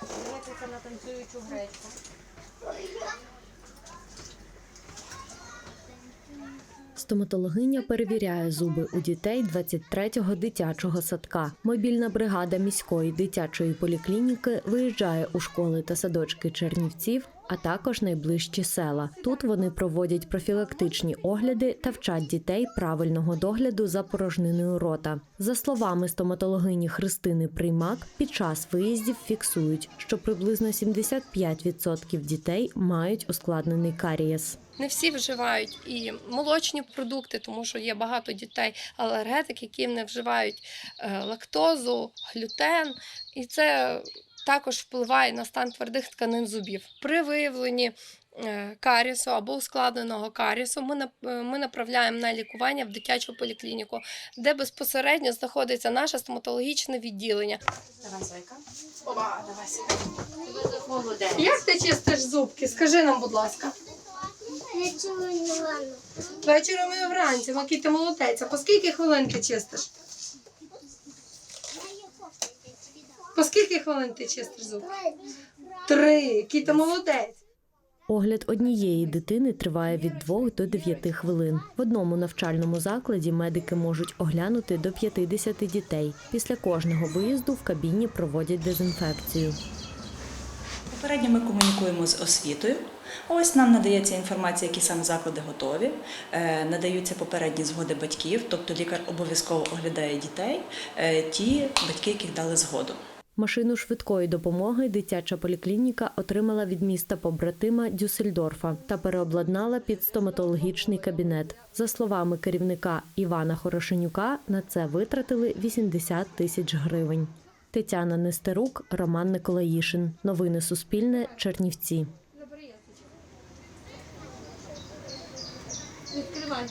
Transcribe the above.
дивитися на танцюючу гречку. Стоматологиня перевіряє зуби у дітей 23-го дитячого садка. Мобільна бригада міської дитячої поліклініки виїжджає у школи та садочки Чернівців, а також найближчі села. Тут вони проводять профілактичні огляди та вчать дітей правильного догляду за порожниною рота. За словами стоматологині Христини Приймак, під час виїздів фіксують, що приблизно 75% дітей мають ускладнений карієс. Не всі вживають і молочні продукти, тому що є багато дітей алергетик, які не вживають е, лактозу, глютен, і це також впливає на стан твердих тканин зубів. При виявленні е, карісу або ускладненого карісу ми, е, ми направляємо на лікування в дитячу поліклініку, де безпосередньо знаходиться наше стоматологічне відділення. Давай, зайка. Опа, давай. Молодець. Як ти чистиш зубки? Скажи нам, будь ласка. Вечором і вранці, Макій, ти молодець. А по скільки хвилин ти чистиш? По скільки хвилин ти чистиш зубки? Три. Який ти молодець. Огляд однієї дитини триває від 2 до 9 хвилин. В одному навчальному закладі медики можуть оглянути до 50 дітей. Після кожного виїзду в кабіні проводять дезінфекцію. Попередньо ми комунікуємо з освітою. Ось нам надається інформація, які саме заклади готові, Е, надаються попередні згоди батьків, тобто лікар обов'язково оглядає дітей, е, ті батьки, яких дали згоду. Машину швидкої допомоги дитяча поліклініка отримала від міста побратима Дюссельдорфа та переобладнала під стоматологічний кабінет. За словами керівника Івана Хорошенюка, на це витратили 80 тисяч гривень. Тетяна Нестерук, Роман Николаїшин. Новини Суспільне. Чернівці. Відкривай.